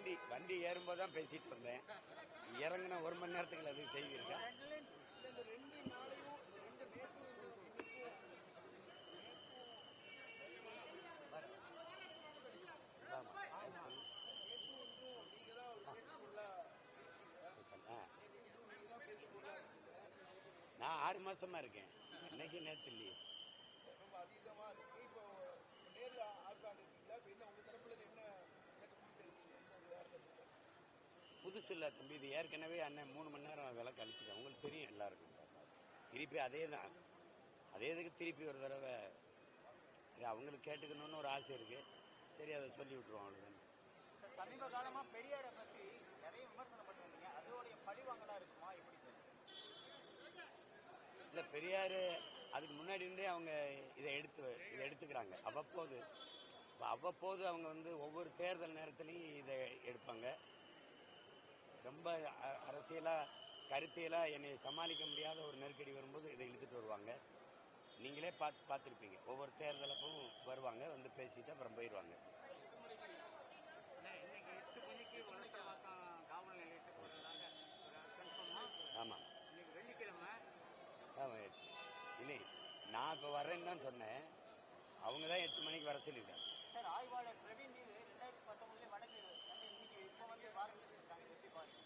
வண்டி வண்டி ஏறும்போது தான் பேசிட்டு இருந்தேன். இறங்கின ஒரு மணி நேரத்துக்கு அது செய்திருக்கேன் நான் ஆறு மாசமா இருக்கேன். இன்னைக்கு நேற்று இல்லையே ரொம்ப அதீதமா இருக்கு இப்போ நேரில் ஆட்காண்டு இருக்கீங்களா இப்போ என்ன உங்க தரப்புல இருந்து என்ன விளக்கம் கொடுத்துருக்கீங்க என்ன விவகாரத்தை புதுசு இல்லை தம்பி இது ஏற்கனவே அண்ணன் மூணு மணி நேரம் விலை கழிச்சிட்டேன் உங்களுக்கு தெரியும் எல்லாருக்கும். திருப்பி அதே தான். அதே இதுக்கு திருப்பி ஒரு தடவை சரி அவங்களுக்கு கேட்டுக்கணும்னு ஒரு ஆசை இருக்கு. சரி அதை சொல்லி விட்டுருவோம் அவ்வளோதான் சமீப காலமா பெரியாரை பத்தி நிறைய விமர்சனம் பண்ணிட்டு வந்தீங்க அதோடைய பழிவாங்கலா இருக்குமா? எப்படி இல்லை பெரியார் அதுக்கு முன்னாடி இருந்தே அவங்க இதை எடுத்து இதை எடுத்துக்கிறாங்க. அவ்வப்போது அவ்வப்போது அவங்க வந்து ஒவ்வொரு தேர்தல் நேரத்துலையும் இதை எடுப்பாங்க. ரொம்ப அ- கருத்தியலாக என்னை சமாளிக்க முடியாத ஒரு நெருக்கடி வரும்போது இதை இழுத்துட்டு வருவாங்க. நீங்களே பார்த்து பார்த்துருப்பீங்க. ஒவ்வொரு தேர்தலுக்கும் வருவாங்க வந்து பேசிட்டு அப்புறம் போயிடுவாங்க ஆமாம் ஆமாம் இல்லை நான் இப்போ வரேன்னு தான் சொன்னேன். அவங்க தான் எட்டு மணிக்கு வர சொல்லியிருக்காங்க. சார் ஆய்வாளர் பிரவீன் மீது ரெண்டாயிரத்தி பத்தொன்பதுல வழக்கு வந்து இன்னைக்கு இப்போ வந்து வாரண்ட் இருக்காங்க எப்படி பாருங்க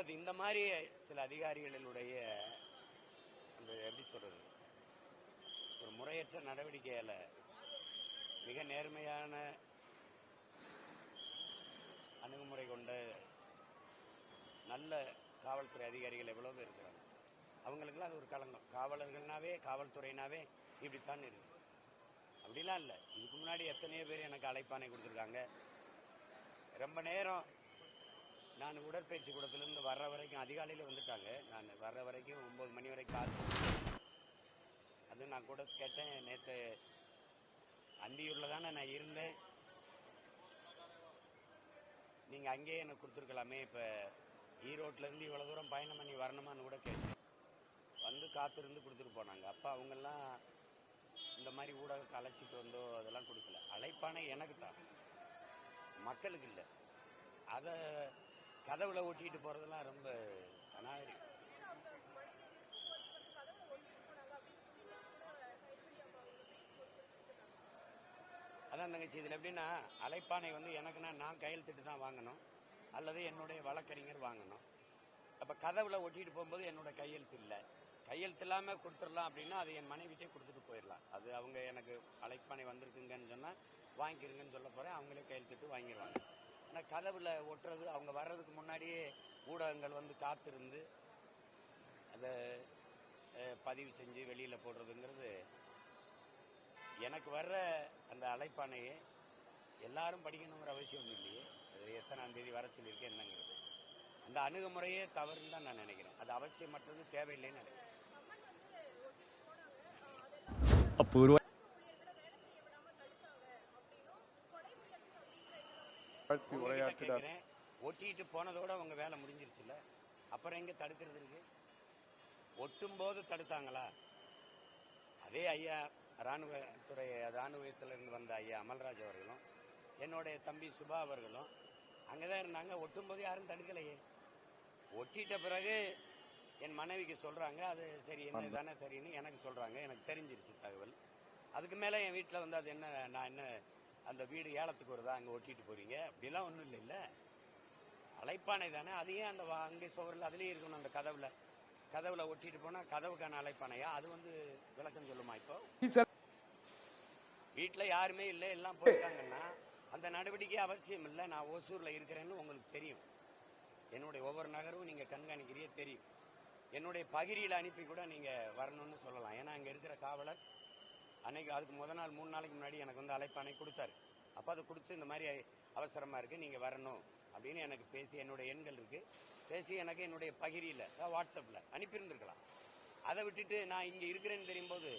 பட் இந்த மாதிரி சில அதிகாரிகளினுடைய அந்த எப்படி சொல்றது? ஒரு முறையற்ற நடவடிக்கையால் மிக நேர்மையான அணுகுமுறை கொண்ட நல்ல காவல்துறை அதிகாரிகள் எவ்வளோ பேர் இருக்கிறாங்க? அவங்களுக்கெல்லாம் அது ஒரு களங்கம். காவலர்கள்னாவே காவல்துறைனாவே இப்படித்தான் இருக்கு. அப்படிலாம் இல்லை. இதுக்கு முன்னாடி எத்தனையோ பேர் எனக்கு அழைப்பானை கொடுத்துருக்காங்க. ரொம்ப நேரம் நான் உடற்பயிற்சி கூடத்துலேருந்து வர்ற வரைக்கும் அதிகாலையில் வந்துட்டாங்க. நான் வர்ற வரைக்கும் ஒம்பது மணி வரைக்கும் காத்து அது நான் கூட கேட்டேன். நேற்று அந்தியூரில் தானே நான் இருந்தேன். நீங்கள் அங்கேயே எனக்கு கொடுத்துருக்கலாமே. இப்போ ஈரோட்லேருந்து இவ்வளோ தூரம் பயணம் பண்ணி வரணுமான்னு கூட கேட்டேன். வந்து காத்திருந்து கொடுத்துட்டு போனாங்க. அப்போ அவங்கெல்லாம் இந்த மாதிரி ஊடகத்தை அழைச்சிட்டு வந்தோ அதெல்லாம் கொடுக்கல. அழைப்பானே எனக்கு தான். மக்களுக்கு இல்லை. அதை கதவுல ஒட்டிட்டு போகிறதெல்லாம் ரொம்ப அநாகரிகம் அதான் தங்கச்சி இதில் எப்படின்னா அலைப்பானை வந்து எனக்குன்னா நான் கையெழுத்திட்டு தான் வாங்கணும். அல்லது என்னுடைய வழக்கறிஞர் வாங்கணும். அப்போ கதவுல ஒட்டிட்டு போகும்போது என்னோட கையெழுத்து இல்லை. கையெழுத்து இல்லாமல் கொடுத்துடலாம் அப்படின்னா அது என் மனைவிட்டே கொடுத்துட்டு போயிடலாம். அது அவங்க எனக்கு அழைப்பானை வந்திருக்குங்கன்னு சொன்னால் வாங்கிக்கிறீங்கன்னு சொல்ல போகிறேன் அவங்களே கையெழுத்திட்டு வாங்கிடுவாங்க. ஆனால் கதவுல ஒட்டுறது அவங்க வர்றதுக்கு முன்னாடியே ஊடகங்கள் வந்து காத்திருந்து அதை பதிவு செஞ்சு வெளியில் போடுறதுங்கிறது எனக்கு வர்ற அந்த அழைப்பானையே எல்லாரும் படிக்கணுங்கிற அவசியம் இல்லையே. அது எத்தனாம் தேதி வர சொல்லியிருக்கேன் என்னங்கிறது. அந்த அணுகுமுறையே தவறுன்னு தான் நான் நினைக்கிறேன். அது அவசியமற்றது தேவையில்லைன்னு நினைக்கிறேன். அபூர்வ வாழ்த்தி உரையாற்றினார். ஒட்டிட்டு போனதோட உங்க வேலை முடிஞ்சிருச்சுல்ல? அப்புறம் எங்க தடுக்கிறது இருக்கு? ஒட்டும் போது தடுத்தாங்களா? அதே ஐயா ராணுவத்துறை ராணுவத்திலிருந்து வந்த ஐயா அமல்ராஜ் அவர்களும் என்னுடைய தம்பி சுபா அவர்களும் அங்கதான் இருந்தாங்க. ஒட்டும் போது யாரும் தடுக்கலையே. ஒட்டிட்ட பிறகு என் மனைவிக்கு சொல்றாங்க அது சரி என்ன தானே சரின்னு எனக்கு சொல்றாங்க. எனக்கு தெரிஞ்சிருச்சு தகவல். அதுக்கு மேல என் வீட்டில் வந்து அது என்ன நான் என்ன அந்த வீடு ஏலத்துக்கு வருதா? அங்கே ஒட்டிட்டு போறீங்க. அப்படிலாம் ஒன்றும் இல்லைல்ல அழைப்பானை தானே? அதையே அந்த அங்கே சுவரில் அதுலேயே இருக்கணும் அந்த கதவுல. கதவுல ஒட்டிட்டு போனா கதவுக்கான அழைப்பானையா? அது வந்து விளக்கம் சொல்லுமா இப்போ? வீட்டில் யாருமே இல்லை எல்லாம் போயிருக்காங்கன்னா அந்த நடவடிக்கை அவசியம் இல்லை. நான் ஓசூரில் இருக்கிறேன்னு உங்களுக்கு தெரியும். என்னுடைய ஒவ்வொரு நகரும் நீங்கள் கண்காணிக்கிறீங்க தெரியும். என்னுடைய பகிரியில் அனுப்பி கூட நீங்கள் வரணும்னு சொல்லலாம். ஏன்னா அங்கே இருக்கிற காவலர் அன்னைக்கு அதுக்கு முத நாள் மூணு நாளைக்கு முன்னாடி எனக்கு வந்து அழைப்பானை கொடுத்தாரு. அப்போ அதை கொடுத்து இந்த மாதிரி அவசரமாக இருக்குது நீங்கள் வரணும் அப்படின்னு எனக்கு பேசி என்னுடைய எண்கள் இருக்குது பேசி எனக்கு என்னுடைய பகிரியில் வாட்ஸ்அப்பில் அனுப்பியிருந்திருக்கலாம். அதை விட்டுட்டு நான் இங்கே இருக்கிறேன்னு தெரியும்போது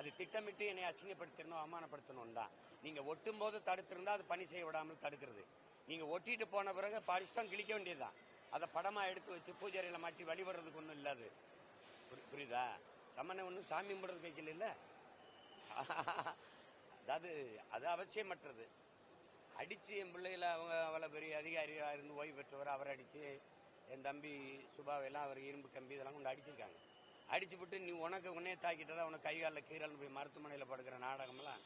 அது திட்டமிட்டு என்னை அசிங்கப்படுத்தணும் அவமானப்படுத்தணும் தான். நீங்கள் ஒட்டும் போது தடுத்திருந்தா அது பணி செய்ய விடாமல் தடுக்கிறது. நீங்கள் ஒட்டிட்டு போன பிறகு படிச்சுதான் கிழிக்க வேண்டியதுதான். அதை படமாக எடுத்து வச்சு பூஜாரியில் மாட்டி வழிபடுறதுக்கு ஒன்றும் இல்லாது. புரியுதா? சமண ஒன்றும் சாமி கும்பிடுறது கைக்கில் இல்லை அதாவது அது அவசியமற்றது. அடித்து என் பிள்ளைகளை அவங்க அவ்வளோ பெரிய அதிகாரியாக இருந்து ஓய்வு பெற்றவர் அவரை அடித்து என் தம்பி சுபாவெல்லாம் அவர் இரும்பு கம்பி இதெல்லாம் கொண்டு அடிச்சிருக்காங்க. அடிச்சு விட்டு நீ உனக்கு உன்னே தாக்கிட்டதா? உனக்கு கை காலில் கீரல்னு போய் மருத்துவமனையில் படுக்கிற நாடகம்லாம்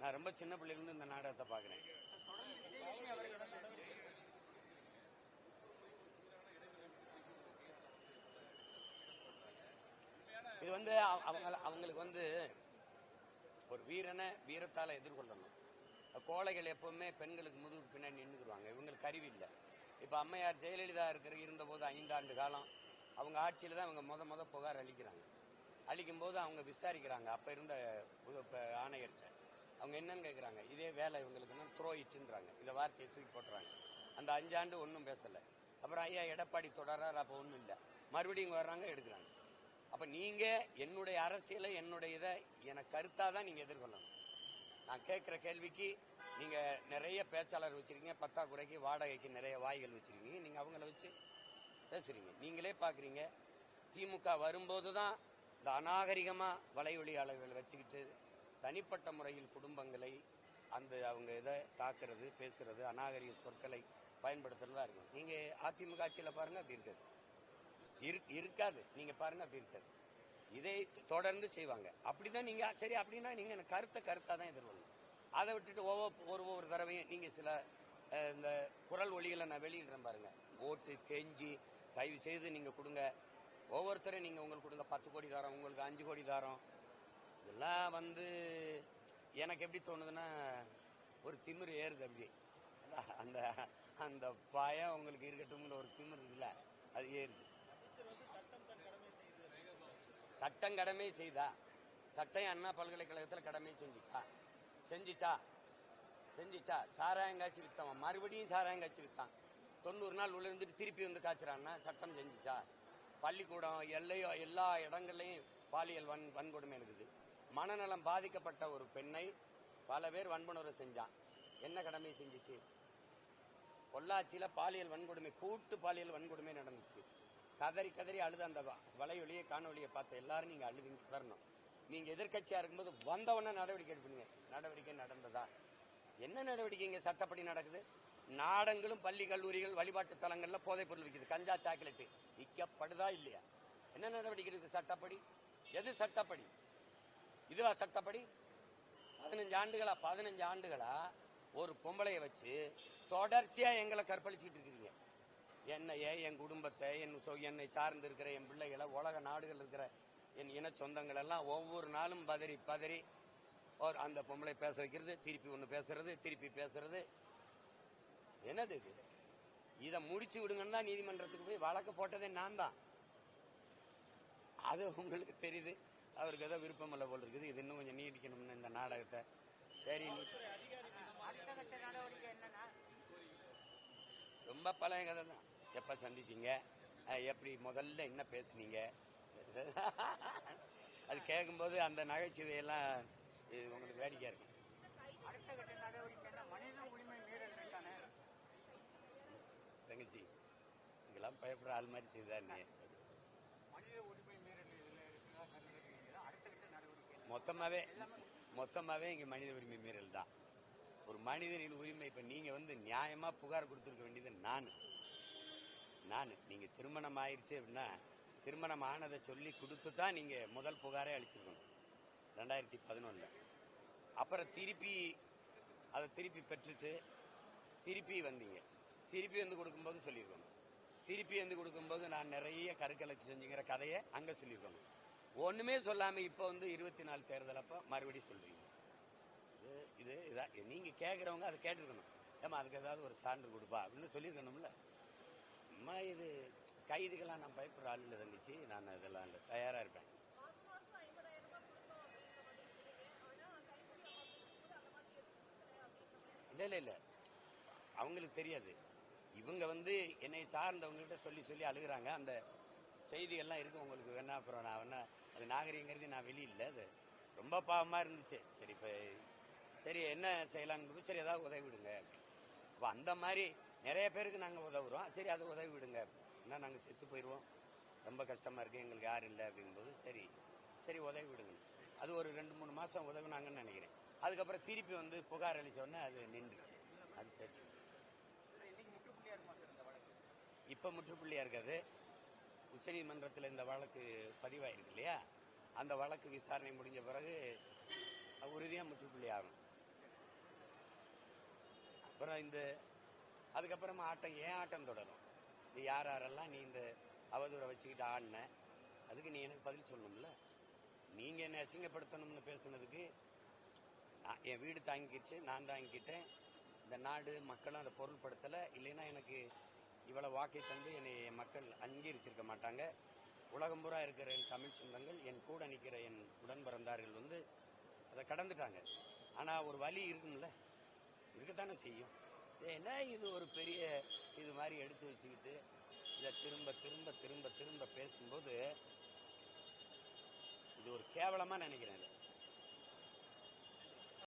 நான் ரொம்ப சின்ன பிள்ளையிலேருந்து இந்த நாடகத்தை பார்க்குறேன். இது வந்து அவ- அவங்க அவங்களுக்கு வந்து ஒரு வீரனை வீரத்தால் எதிர்கொள்ளணும். கோழைகள் எப்பவுமே பெண்களுக்கு முதுகு பின்னாடி நின்றுக்குருவாங்க இவங்களுக்கு அறிவு இல்லை. இப்போ அம்மையார் ஜெயலலிதா இருக்கிற இருந்தபோது ஐந்தாண்டு காலம் அவங்க ஆட்சியில் தான் இவங்க முத முத புகார் அளிக்கிறாங்க. அளிக்கும் போது அவங்க விசாரிக்கிறாங்க. அப்போ இருந்த ஆணையர்கிட்ட. அவங்க என்னன்னு கேட்குறாங்க இதே வேலை இவங்களுக்குன்னா த்ரோ இட்டுன்றாங்க இந்த வார்த்தையை தூக்கி போட்டுறாங்க. அந்த அஞ்சாண்டு ஒன்றும் பேசலை. அப்புறம் ஐயா எடப்பாடி தொடர்றாரு. அப்போ ஒன்றும் இல்லை. மறுபடியும் வர்றாங்க எடுக்கிறாங்க. அப்ப நீங்க என்னுடைய அரசியலை என்னுடைய இதை எனக்கு கருத்தா தான் நீங்க எதிர்கொள்ளணும். நான் கேட்கிற கேள்விக்கு நீங்க நிறைய பேச்சாளர் வச்சிருக்கீங்க பத்தாக்குறைக்கு வாடகைக்கு நிறைய வாய்கள் வச்சிருக்கீங்க. நீங்க அவங்கள வச்சு பேசுறீங்க. நீங்களே பாக்குறீங்க. திமுக வரும்போது தான் இந்த அநாகரிகமா வலையொலியாளர்கள் வச்சுக்கிட்டு தனிப்பட்ட முறையில் குடும்பங்களை அந்த அவங்க இதை தாக்குறது பேசுறது அநாகரிக சொற்களை பயன்படுத்துறதா இருக்கும் நீங்க அதிமுக ஆட்சியில பாருங்க அப்படி இருக்காது. இருக்காது. நீங்க பாருங்க அப்படி இருக்காது. இதை தொடர்ந்து செய்வாங்க. அப்படிதான் நீங்க சரி அப்படின்னா நீங்க கருத்தை கருத்தா தான் எதிர்கொள்ளணும். அதை விட்டுட்டு ஒவ்வொரு ஒரு ஒவ்வொரு தடவையும் நீங்க சில இந்த குரல் ஒளிகளை நான் வெளியிடுறேன் பாருங்க. ஓட்டு கெஞ்சி தயவு செய்து நீங்க கொடுங்க. ஒவ்வொருத்தரும் நீங்க உங்களுக்கு கொடுங்க. பத்து கோடி தாரம் உங்களுக்கு அஞ்சு கோடி தாரம். இதெல்லாம் வந்து எனக்கு எப்படி தோணுதுன்னா ஒரு திமிரு ஏறுது அப்படி அந்த அந்த பயம் உங்களுக்கு இருக்கட்டும்ங்கிற ஒரு திமிரு இருக்குல்ல அது ஏறுது. சட்டம் கடமை செய்தா? சட்டம் அண்ணா பல்கலைக்கழகத்தில் கடமை செஞ்சுச்சா? செஞ்சுச்சா? செஞ்சிச்சா? சாராயம் காய்ச்சி வித்தான் மறுபடியும் சாராயம் காய்ச்சி வித்தான். தொண்ணூறு நாள் உள்ள இருந்துட்டு திருப்பி வந்து காய்ச்சிறான்னா சட்டம் செஞ்சுச்சா? பள்ளிக்கூடம் எல்லையோ எல்லா இடங்கள்லையும் பாலியல் வன் வன்கொடுமை இருக்குது. மனநலம் பாதிக்கப்பட்ட ஒரு பெண்ணை பல பேர் வன்புணர்வு செஞ்சான். என்ன கடமை செஞ்சுச்சு? பொள்ளாச்சியில் பாலியல் வன்கொடுமை கூட்டு பாலியல் வன்கொடுமை நடந்துச்சு. கதறி கதறி அழுத அந்த வ- வலையொலியை காணொலியை பார்த்த எல்லாரும் நீங்க அழுதுங்க கதறணும் நீங்க எதிர்க்கட்சியா இருக்கும்போது வந்தவொடனே நடவடிக்கை எடுப்பீங்க. நடவடிக்கை நடந்ததா? என்ன நடவடிக்கை இங்கே சட்டப்படி நடக்குது? நாடங்களும் பள்ளி கல்லூரிகள் வழிபாட்டு தலங்கள்ல போதைப் பொருள் விற்குது. கஞ்சா சாக்லேட்டு. விற்கப்படுதா இல்லையா? என்ன நடவடிக்கை இருக்குது சட்டப்படி? எது சட்டப்படி? இதுவா சட்டப்படி? பதினஞ்சு ஆண்டுகளா? பதினஞ்சு ஆண்டுகளா ஒரு பொம்பளைய வச்சு தொடர்ச்சியா எங்களை கற்பழிச்சுக்கிட்டு இருக்குது. என்னைய என் குடும்பத்தை என் என்னை சார்ந்து இருக்கிற என் பிள்ளைகளை உலக நாடுகள் இருக்கிற என் இன சொந்தங்கள் எல்லாம் ஒவ்வொரு நாளும் பதறி பதறி ஒரு அந்த பொம்பளை பேச வைக்கிறது திருப்பி ஒன்று பேசுறது திருப்பி பேசுறது. என்னது இது? இதை முடிச்சு விடுங்கன்னு தான் நீதிமன்றத்துக்கு போய் வழக்கு போட்டதே நான் தான். அது உங்களுக்கு தெரியுது. அவருக்கு ஏதோ விருப்பம் இல்லை போல் இருக்குது. இது இன்னும் கொஞ்சம் நீடிக்கணும்னு இந்த நாடகத்தை. சரி ரொம்ப பழைய கதை தான். எப்போ சந்திச்சீங்க? எப்படி முதல்ல என்ன பேசுனீங்க? அது கேட்கும்போது அந்த நகைச்சுவையெல்லாம் உங்களுக்கு வேடிக்கையா இருக்கும். தங்கச்சி இதெல்லாம் பயப்படுற ஆள் மாதிரி தெரியுதா நீ? மொத்தமாவே மொத்தமாவே இங்க மனித உரிமை மீறல் தான். ஒரு மனிதனின் உரிமை இப்ப நீங்க வந்து நியாயமா புகார் கொடுத்துருக்க வேண்டியது நான். நான் நீங்க திருமணம் ஆயிடுச்சு அப்படின்னா திருமணம் ஆனதை சொல்லி கொடுத்து தான் நீங்க முதல் புகாரே அளிச்சிருக்கணும். ரெண்டாயிரத்தி பதினொன்றில் அப்புறம் திருப்பி அதை திருப்பி பெற்றுட்டு திருப்பி வந்தீங்க. திருப்பி வந்து கொடுக்கும்போது சொல்லியிருக்கணும். திருப்பி வந்து கொடுக்கும்போது நான் நிறைய கருக்கலைச்சு செஞ்சுங்கிற கதையை அங்கே சொல்லியிருக்கணும். ஒன்றுமே சொல்லாமல் இப்போ வந்து இருபத்தி நாலு தேர்தல் அப்போ மறுபடியும் சொல்கிறீங்க இது இது இதா நீங்கள் கேட்குறவங்க அதை கேட்டுருக்கணும் ஏமா அதுக்கு ஏதாவது ஒரு சான்று கொடுப்பா அப்படின்னு சொல்லியிருக்கணும்ல. அம்மா இது கைதுக்கெல்லாம் நான் பயப்படுற ஆள் இல்லை தங்கச்சி. நான் இதெல்லாம் இல்லை. தயாரா இருப்பேன். இல்லை இல்லை இல்லை. அவங்களுக்கு தெரியாது. இவங்க வந்து என்னை சார்ந்தவங்ககிட்ட சொல்லி சொல்லி அழுகுறாங்க. அந்த செய்திகள்லாம் இருக்கு. உங்களுக்கு வேணா அப்புறம் நான் வேணா அது நாகரிகங்கிறது நான் வெளியில்ல அது ரொம்ப பாவமாக இருந்துச்சு. சரி இப்போ சரி என்ன செய்யலான்னு சரி ஏதாவது உதவி விடுங்க. அப்போ அந்த மாதிரி நிறைய பேருக்கு நாங்கள் உதவுறோம். சரி அதை உதவி விடுங்க ஏன்னா நாங்கள் செத்து போயிடுவோம் ரொம்ப கஷ்டமாக இருக்குது எங்களுக்கு யாரும் இல்லை அப்படிங்கும்போது சரி சரி உதவி விடுங்க அது ஒரு ரெண்டு மூணு மாதம் உதவினாங்கன்னு நினைக்கிறேன். அதுக்கப்புறம் திருப்பி வந்து புகார் அளிச்ச அது நின்றுச்சு. அது அது பேச்சு. இப்போ முற்றுப்புள்ளியாக இருக்காது உச்சநீதிமன்றத்தில் இந்த வழக்கு பதிவாயிருக்கு இல்லையா? அந்த வழக்கு விசாரணை முடிஞ்ச பிறகு உறுதியாக முற்றுப்புள்ளி ஆகும் அப்புறம் இந்த அதுக்கப்புறமா ஆட்டம் ஏன் ஆட்டம் தொடரும்? இது யார் யாரெல்லாம் நீ இந்த அவதூறை வச்சுக்கிட்டு ஆடின? அதுக்கு நீ எனக்கு பதில் சொல்லணும்ல? நீங்க என்ன அசிங்கப்படுத்தணும்னு பேசுனதுக்கு நான் என் வீடு தாங்கிக்கிச்சு நான் தாங்கிக்கிட்டேன். இந்த நாடு மக்களும் அதை பொருள்படுத்தலை. இல்லைன்னா எனக்கு இவ்வளோ வாக்கை தந்து என்னை என் மக்கள் அங்கீகரிச்சிருக்க மாட்டாங்க. உலகம் பூரா இருக்கிற என் தமிழ் சொந்தங்கள் என் கூட நிற்கிற என் உடன் பிறந்தார்கள் வந்து அதை கடந்துட்டாங்க. ஆனால் ஒரு வழி இருக்கும்ல? இருக்கத்தானே செய்யும். ஏன்னா இது ஒரு பெரிய இது மாதிரி எடுத்து வச்சுக்கிட்டு இதை திரும்ப திரும்ப திரும்ப திரும்ப பேசும்போது இது ஒரு கேவலமாக நினைக்கிறேன்